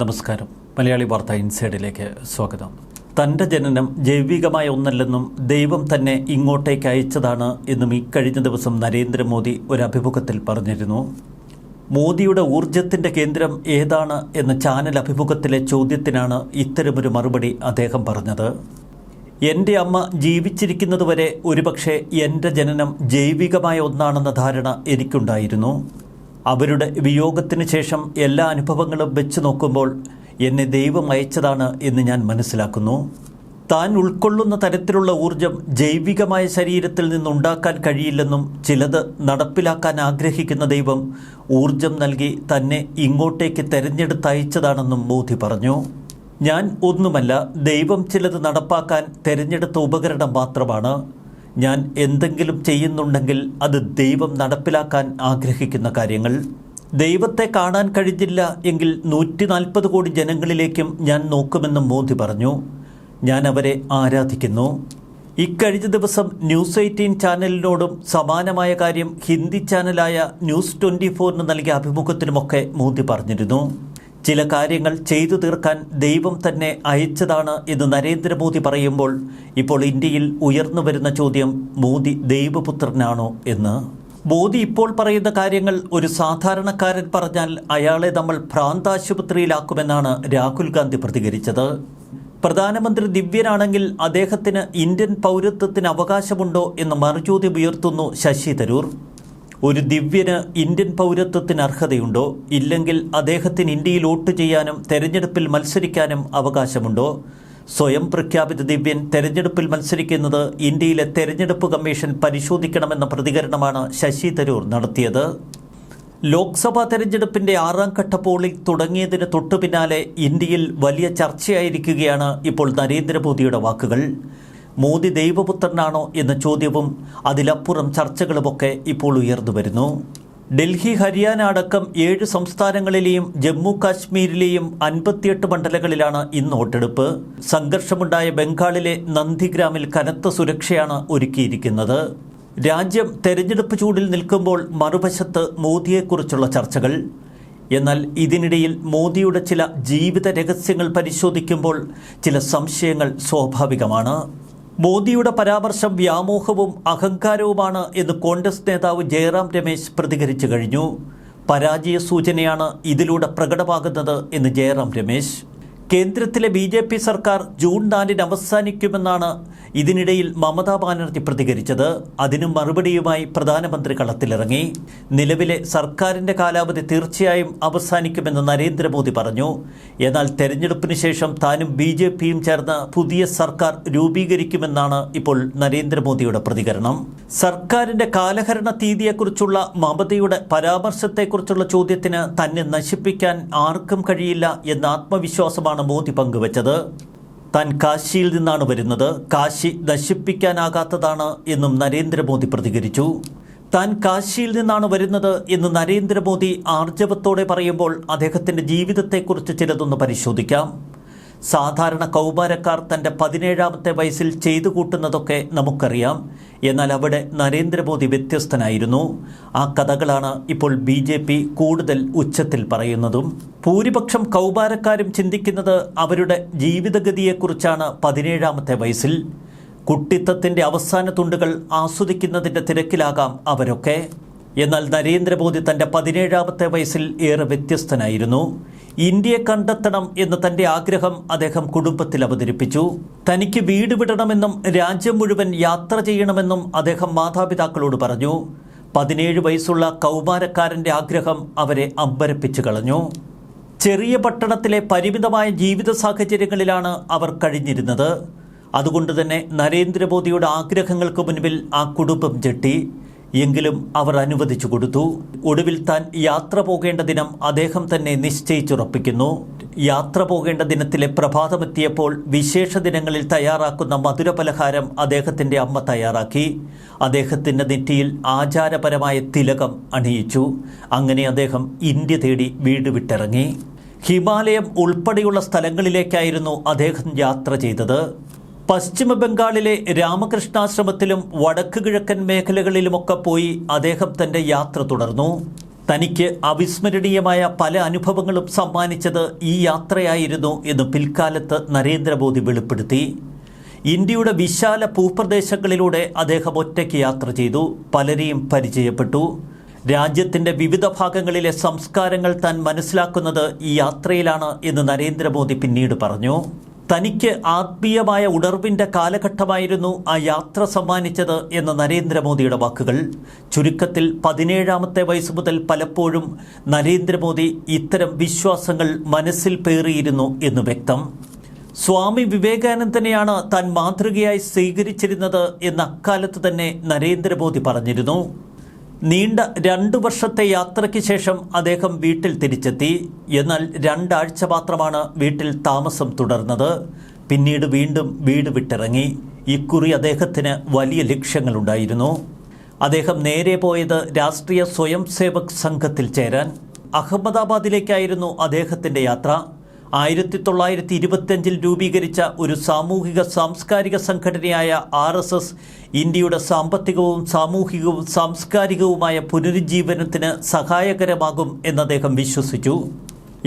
നമസ്കാരം. മലയാളി വാർത്ത ഇൻസൈഡിലേക്ക് സ്വാഗതം. തന്റെ ജനനം ജൈവികമായ ഒന്നല്ലെന്നും ദൈവം തന്നെ ഇങ്ങോട്ടേക്ക് അയച്ചതാണ് എന്നും ഈ കഴിഞ്ഞ ദിവസം നരേന്ദ്രമോദി ഒരു അഭിമുഖത്തിൽ പറഞ്ഞിരുന്നു. മോദിയുടെ ഊർജത്തിന്റെ കേന്ദ്രം ഏതാണ് എന്ന ചാനൽ അഭിമുഖത്തിലെ ചോദ്യത്തിനാണ് ഇത്തരമൊരു മറുപടി അദ്ദേഹം പറഞ്ഞത്. എന്റെ അമ്മ ജീവിച്ചിരിക്കുന്നതുവരെ ഒരുപക്ഷെ എന്റെ ജനനം ജൈവികമായ ഒന്നാണെന്ന ധാരണ എനിക്കുണ്ടായിരുന്നു. അവരുടെ വിയോഗത്തിന് ശേഷം എല്ലാ അനുഭവങ്ങളും വെച്ച് നോക്കുമ്പോൾ എന്നെ ദൈവം അയച്ചതാണ് എന്ന് ഞാൻ മനസ്സിലാക്കുന്നു. താൻ ഉൾക്കൊള്ളുന്ന തരത്തിലുള്ള ഊർജം ജൈവികമായ ശരീരത്തിൽ നിന്നുണ്ടാക്കാൻ കഴിയില്ലെന്നും ചിലത് നടപ്പിലാക്കാൻ ആഗ്രഹിക്കുന്ന ദൈവം ഊർജം നൽകി തന്നെ ഇങ്ങോട്ടേക്ക് തെരഞ്ഞെടുത്തയച്ചതാണെന്നും മോദി പറഞ്ഞു. ഞാൻ ഒന്നുമല്ല ദൈവം ചിലത് നടപ്പാക്കാൻ തെരഞ്ഞെടുത്ത ഉപകരണം മാത്രമാണ്. ഞാൻ എന്തെങ്കിലും ചെയ്യുന്നുണ്ടെങ്കിൽ അത് ദൈവം നടപ്പിലാക്കാൻ ആഗ്രഹിക്കുന്ന കാര്യങ്ങൾ. ദൈവത്തെ കാണാൻ കഴിഞ്ഞില്ല എങ്കിൽ നൂറ്റി നാൽപ്പത് കോടി ജനങ്ങളിലേക്കും ഞാൻ നോക്കുമെന്നും മോദി പറഞ്ഞു. ഞാൻ അവരെ ആരാധിക്കുന്നു. ഇക്കഴിഞ്ഞ ദിവസം ന്യൂസ് എയ്റ്റീൻ ചാനലിനോടും സമാനമായ കാര്യം ഹിന്ദി ചാനലായ ന്യൂസ് ട്വന്റി ഫോറിന് നൽകിയ അഭിമുഖത്തിലുമൊക്കെ മോദി പറഞ്ഞിരുന്നു. ചില കാര്യങ്ങൾ ചെയ്തു തീർക്കാൻ ദൈവം തന്നെ അയച്ചതാണ് എന്ന് നരേന്ദ്രമോദി പറയുമ്പോൾ ഇപ്പോൾ ഇന്ത്യയിൽ ഉയർന്നു വരുന്ന ചോദ്യം മോദി ദൈവപുത്രനാണോ എന്ന്. മോദി ഇപ്പോൾ പറയുന്ന കാര്യങ്ങൾ ഒരു സാധാരണക്കാരൻ പറഞ്ഞാൽ അയാളെ നമ്മൾ ഭ്രാന്താശുപത്രിയിലാക്കുമെന്നാണ് രാഹുൽ ഗാന്ധി പ്രതികരിച്ചത്. പ്രധാനമന്ത്രി ദിവ്യനാണെങ്കിൽ അദ്ദേഹത്തിന് ഇന്ത്യൻ പൗരത്വത്തിന് അവകാശമുണ്ടോ എന്ന് മറുചോദ്യം ഉയർത്തുന്നു ശശി തരൂർ. ഒരു ദിവ്യന് ഇന്ത്യൻ പൗരത്വത്തിന് അർഹതയുണ്ടോ? ഇല്ലെങ്കിൽ അദ്ദേഹത്തിന് ഇന്ത്യയിൽ വോട്ട് ചെയ്യാനും തെരഞ്ഞെടുപ്പിൽ മത്സരിക്കാനും അവകാശമുണ്ടോ? സ്വയം പ്രഖ്യാപിത ദിവ്യൻ തെരഞ്ഞെടുപ്പിൽ മത്സരിക്കുന്നത് ഇന്ത്യയിലെ തെരഞ്ഞെടുപ്പ് കമ്മീഷൻ പരിശോധിക്കണമെന്ന പ്രതികരണമാണ് ശശി തരൂർ നടത്തിയത്. ലോക്സഭാ തെരഞ്ഞെടുപ്പിന്റെ ആറാം ഘട്ട പോളിംഗ് തുടങ്ങിയതിന് തൊട്ടു പിന്നാലെ ഇന്ത്യയിൽ വലിയ ചർച്ചയായിരിക്കുകയാണ് ഇപ്പോൾ നരേന്ദ്രമോദിയുടെ വാക്കുകൾ. മോദി ദൈവപുത്രനാണോ എന്ന ചോദ്യവും അതിലപ്പുറം ചർച്ചകളുമൊക്കെ ഇപ്പോൾ ഉയർന്നു വരുന്നു ഡൽഹി ഹരിയാന അടക്കം ഏഴ് സംസ്ഥാനങ്ങളിലെയും ജമ്മു കാശ്മീരിലെയും അൻപത്തിയെട്ട് മണ്ഡലങ്ങളിലാണ് ഇന്ന് വോട്ടെടുപ്പ്. സംഘർഷമുണ്ടായ ബംഗാളിലെ നന്ദിഗ്രാമിൽ കനത്ത സുരക്ഷയാണ് ഒരുക്കിയിരിക്കുന്നത്. രാജ്യം തെരഞ്ഞെടുപ്പ് ചൂടിൽ നിൽക്കുമ്പോൾ മറുവശത്ത് മോദിയെക്കുറിച്ചുള്ള ചർച്ചകൾ. എന്നാൽ ഇതിനിടയിൽ മോദിയുടെ ചില ജീവിത രഹസ്യങ്ങൾ പരിശോധിക്കുമ്പോൾ ചില സംശയങ്ങൾ സ്വാഭാവികമാണ്. മോദിയുടെ പരാമർശം വ്യാമോഹവും അഹങ്കാരവുമാണ് എന്ന് കോൺഗ്രസ് നേതാവ് ജയറാം രമേശ് പ്രതികരിച്ചു കഴിഞ്ഞു. പരാജയ സൂചനയാണ് ഇതിലൂടെ പ്രകടമാകുന്നത് എന്ന് ജയറാം രമേശ് കേന്ദ്രത്തിലെ ബി ജെ പി സർക്കാർ ജൂൺ നാലിന് അവസാനിക്കുമെന്നാണ് ഇതിനിടയിൽ മമതാ ബാനർജി പ്രതികരിച്ചത്. അതിനു മറുപടിയുമായി പ്രധാനമന്ത്രി കളത്തിലിറങ്ങി. നിലവിലെ സർക്കാരിന്റെ കാലാവധി തീർച്ചയായും അവസാനിക്കുമെന്ന് നരേന്ദ്രമോദി പറഞ്ഞു. എന്നാൽ തെരഞ്ഞെടുപ്പിന് ശേഷം താനും ബി ജെ പിയും ചേർന്ന് പുതിയ സർക്കാർ രൂപീകരിക്കുമെന്നാണ് ഇപ്പോൾ നരേന്ദ്രമോദിയുടെ പ്രതികരണം. സർക്കാരിന്റെ കാലഹരണ തീയതിയെക്കുറിച്ചുള്ള മമതയുടെ പരാമർശത്തെക്കുറിച്ചുള്ള ചോദ്യത്തിന് തന്നെ നശിപ്പിക്കാൻ ആർക്കും കഴിയില്ല എന്ന ആത്മവിശ്വാസമാണ് മോദി പങ്കുവച്ചത്. താൻ കാശിയിൽ നിന്നാണ് വരുന്നത്. കാശി നശിപ്പിക്കാനാകാത്തതാണ് എന്നും നരേന്ദ്രമോദി പ്രതികരിച്ചു. താൻ കാശിയിൽ നിന്നാണ് വരുന്നത് എന്ന് നരേന്ദ്രമോദി ആർജവത്തോടെ പറയുമ്പോൾ അദ്ദേഹത്തിന്റെ ജീവിതത്തെക്കുറിച്ച് ചിലതൊന്ന് പരിശോധിക്കാം. സാധാരണ കൗമാരക്കാർ തന്റെ പതിനേഴാമത്തെ വയസ്സിൽ ചെയ്തു കൂട്ടുന്നതൊക്കെ നമുക്കറിയാം. എന്നാൽ അവിടെ നരേന്ദ്രമോദി വ്യത്യസ്തനായിരുന്നു. ആ കഥകളാണ് ഇപ്പോൾ ബി ജെ പി കൂടുതൽ ഉച്ചത്തിൽ പറയുന്നതും. ഭൂരിപക്ഷം കൗമാരക്കാരും ചിന്തിക്കുന്നത് അവരുടെ ജീവിതഗതിയെക്കുറിച്ചാണ് പതിനേഴാമത്തെ വയസ്സിൽ. കുട്ടിത്തത്തിന്റെ അവസാന തുണ്ടുകൾ ആസ്വദിക്കുന്നതിന്റെ തിരക്കിലാകാം അവരൊക്കെ. എന്നാൽ നരേന്ദ്രമോദി തന്റെ പതിനേഴാമത്തെ വയസ്സിൽ ഏറെ വ്യത്യസ്തനായിരുന്നു. ഇന്ത്യയെ കണ്ടെത്തണം എന്ന തന്റെ ആഗ്രഹം അദ്ദേഹം കുടുംബത്തിൽ അവതരിപ്പിച്ചു. തനിക്ക് വീട് വിടണമെന്നും രാജ്യം മുഴുവൻ യാത്ര ചെയ്യണമെന്നും അദ്ദേഹം മാതാപിതാക്കളോട് പറഞ്ഞു. പതിനേഴ് വയസ്സുള്ള കൗമാരക്കാരന്റെ ആഗ്രഹം അവരെ അമ്പരപ്പിച്ചു കളഞ്ഞു. ചെറിയ പട്ടണത്തിലെ പരിമിതമായ ജീവിത സാഹചര്യങ്ങളിലാണ് അവർ കഴിഞ്ഞിരുന്നത്. അതുകൊണ്ട് തന്നെ നരേന്ദ്രമോദിയുടെ ആഗ്രഹങ്ങൾക്ക് മുൻപിൽ ആ കുടുംബം ചെട്ടി എങ്കിലും അവർ അനുവദിച്ചു കൊടുത്തു. ഒടുവിൽ താൻ യാത്ര പോകേണ്ട ദിനം അദ്ദേഹം തന്നെ നിശ്ചയിച്ചുറപ്പിക്കുന്നു. യാത്ര പോകേണ്ട ദിനത്തിലെ പ്രഭാതമെത്തിയപ്പോൾ വിശേഷ ദിനങ്ങളിൽ തയ്യാറാക്കുന്ന മധുരപലഹാരം അദ്ദേഹത്തിന്റെ അമ്മ തയ്യാറാക്കി. അദ്ദേഹത്തിന്റെ നെറ്റിയിൽ ആചാരപരമായ തിലകം അണിയിച്ചു. അങ്ങനെ അദ്ദേഹം ഇന്ത്യ തേടി വീട് വിട്ടിറങ്ങി. ഹിമാലയം ഉൾപ്പെടെയുള്ള സ്ഥലങ്ങളിലേക്കായിരുന്നു അദ്ദേഹം യാത്ര ചെയ്തത്. പശ്ചിമ ബംഗാളിലെ രാമകൃഷ്ണാശ്രമത്തിലും വടക്ക് കിഴക്കൻ മേഖലകളിലുമൊക്കെ പോയി അദ്ദേഹം തന്റെ യാത്ര തുടർന്നു. തനിക്ക് അവിസ്മരണീയമായ പല അനുഭവങ്ങളും സമ്മാനിച്ചത് ഈ യാത്രയായിരുന്നു എന്ന് പിൽക്കാലത്ത് നരേന്ദ്രമോദി വെളിപ്പെടുത്തി. ഇന്ത്യയുടെ വിശാല ഭൂപ്രദേശങ്ങളിലൂടെ അദ്ദേഹം ഒറ്റയ്ക്ക് യാത്ര ചെയ്തു പലരെയും പരിചയപ്പെട്ടു. രാജ്യത്തിന്റെ വിവിധ ഭാഗങ്ങളിലെ സംസ്കാരങ്ങൾ താൻ മനസ്സിലാക്കുന്നത് ഈ യാത്രയിലാണ് എന്ന് നരേന്ദ്രമോദി പിന്നീട് പറഞ്ഞു. തനിക്ക് ആത്മീയമായ ഉണർവിന്റെ കാലഘട്ടമായിരുന്നു ആ യാത്ര സമ്മാനിച്ചത് എന്ന നരേന്ദ്രമോദിയുടെ വാക്കുകൾ. ചുരുക്കത്തിൽ പതിനേഴാമത്തെ വയസ്സ് മുതൽ പലപ്പോഴും നരേന്ദ്രമോദി ഇത്തരം വിശ്വാസങ്ങൾ മനസ്സിൽ പേറിയിരുന്നു എന്ന് വ്യക്തം. സ്വാമി വിവേകാനന്ദനെയാണ് താൻ മാതൃകയായി സ്വീകരിച്ചിരുന്നത് എന്ന് അക്കാലത്ത് തന്നെ നരേന്ദ്രമോദി പറഞ്ഞിരുന്നു. നീണ്ട രണ്ടു വർഷത്തെ യാത്രയ്ക്ക് ശേഷം അദ്ദേഹം വീട്ടിൽ തിരിച്ചെത്തി. എന്നാൽ രണ്ടാഴ്ച മാത്രമാണ് വീട്ടിൽ താമസം തുടർന്നത്. പിന്നീട് വീണ്ടും വീട് വിട്ടിറങ്ങി. ഇക്കുറി അദ്ദേഹത്തിന് വലിയ ലക്ഷ്യങ്ങളുണ്ടായിരുന്നു. അദ്ദേഹം നേരെ പോയത് രാഷ്ട്രീയ സ്വയം സേവക് സംഘത്തിൽ ചേരാൻ. അഹമ്മദാബാദിലേക്കായിരുന്നു അദ്ദേഹത്തിന്റെ യാത്ര. ആയിരത്തി തൊള്ളായിരത്തി ഇരുപത്തിയഞ്ചിൽ രൂപീകരിച്ച ഒരു സാമൂഹിക സാംസ്കാരിക സംഘടനയായ ആർ എസ് എസ് ഇന്ത്യയുടെ സാമ്പത്തികവും സാമൂഹികവും സാംസ്കാരികവുമായ പുനരുജ്ജീവനത്തിന് സഹായകരമാകും എന്ന് അദ്ദേഹം വിശ്വസിച്ചു.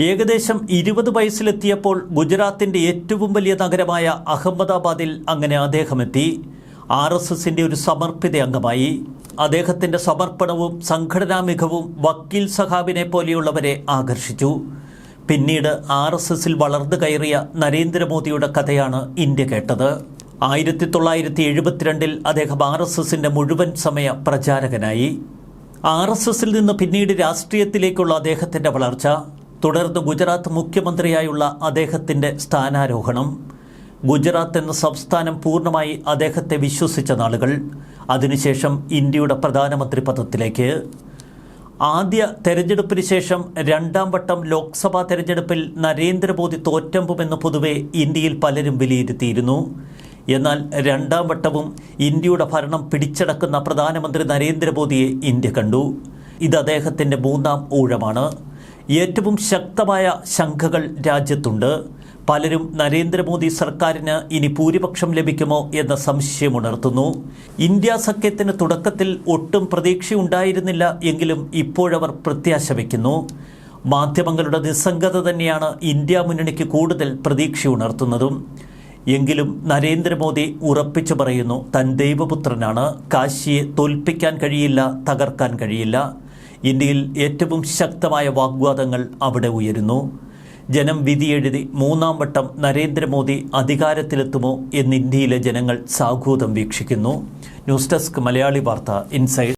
ഏകദേശം ഇരുപത് വയസ്സിലെത്തിയപ്പോൾ ഗുജറാത്തിന്റെ ഏറ്റവും വലിയ നഗരമായ അഹമ്മദാബാദിൽ അങ്ങനെ അദ്ദേഹം എത്തി ആർ എസ് എസിന്റെ ഒരു സമർപ്പിത അംഗമായി. അദ്ദേഹത്തിന്റെ സമർപ്പണവും സംഘടനാ മികവും വക്കീൽ സഹാബിനെ പോലെയുള്ളവരെ ആകർഷിച്ചു. പിന്നീട് ആർ എസ് എസിൽ വളർന്നു കയറിയ നരേന്ദ്രമോദിയുടെ കഥയാണ് ഇന്ത്യ കേട്ടത്. ആയിരത്തി തൊള്ളായിരത്തി എഴുപത്തിരണ്ടിൽ അദ്ദേഹം ആർ എസ് എസിന്റെ മുഴുവൻ സമയ പ്രചാരകനായി. ആർ എസ് എസിൽ നിന്ന് പിന്നീട് രാഷ്ട്രീയത്തിലേക്കുള്ള അദ്ദേഹത്തിന്റെ വളർച്ച തുടർന്ന് ഗുജറാത്ത് മുഖ്യമന്ത്രിയായുള്ള അദ്ദേഹത്തിന്റെ സ്ഥാനാരോഹണം ഗുജറാത്ത് എന്ന സംസ്ഥാനം പൂർണമായി അദ്ദേഹത്തെ വിശ്വസിച്ച നാളുകൾ അതിനുശേഷം ഇന്ത്യയുടെ പ്രധാനമന്ത്രി പദത്തിലേക്ക് ആദ്യ തെരഞ്ഞെടുപ്പിന് ശേഷം രണ്ടാം വട്ടം ലോക്സഭാ തെരഞ്ഞെടുപ്പിൽ നരേന്ദ്രമോദി തോറ്റമ്പുമെന്ന് പൊതുവെ ഇന്ത്യയിൽ പലരും വിലയിരുത്തിയിരുന്നു. എന്നാൽ രണ്ടാം വട്ടവും ഇന്ത്യയുടെ ഭരണം പിടിച്ചടക്കുന്ന പ്രധാനമന്ത്രി നരേന്ദ്രമോദിയെ ഇന്ത്യ കണ്ടു. ഇത് അദ്ദേഹത്തിന്റെ മൂന്നാം ഊഴമാണ്. ഏറ്റവും ശക്തമായ ശംഖകൾ രാജ്യത്തുണ്ട്. പലരും നരേന്ദ്രമോദി സർക്കാരിന് ഇനി ഭൂരിപക്ഷം ലഭിക്കുമോ എന്ന സംശയമുണർത്തുന്നു ഇന്ത്യ സഖ്യത്തിന് തുടക്കത്തിൽ ഒട്ടും പ്രതീക്ഷയുണ്ടായിരുന്നില്ല എങ്കിലും ഇപ്പോഴവർ പ്രത്യാശ വയ്ക്കുന്നു. മാധ്യമങ്ങളുടെ നിസ്സംഗത തന്നെയാണ് ഇന്ത്യ മുന്നണിക്ക് കൂടുതൽ പ്രതീക്ഷ ഉണർത്തുന്നതും. എങ്കിലും നരേന്ദ്രമോദി ഉറപ്പിച്ചു പറയുന്നു തൻ ദൈവപുത്രനാണ്. കാശിയെ തോൽപ്പിക്കാൻ കഴിയില്ല തകർക്കാൻ കഴിയില്ല. ഇന്ത്യയിൽ ഏറ്റവും ശക്തമായ വാഗ്വാദങ്ങൾ അവിടെ ഉയരുന്നു. ജനം വിധിയെഴുതി മൂന്നാം വട്ടം നരേന്ദ്രമോദി അധികാരത്തിലെത്തുമോ എന്ന് ഇന്ത്യയിലെ ജനങ്ങൾ സാഗൂതം വീക്ഷിക്കുന്നു. News desk Malayali Vartha inside.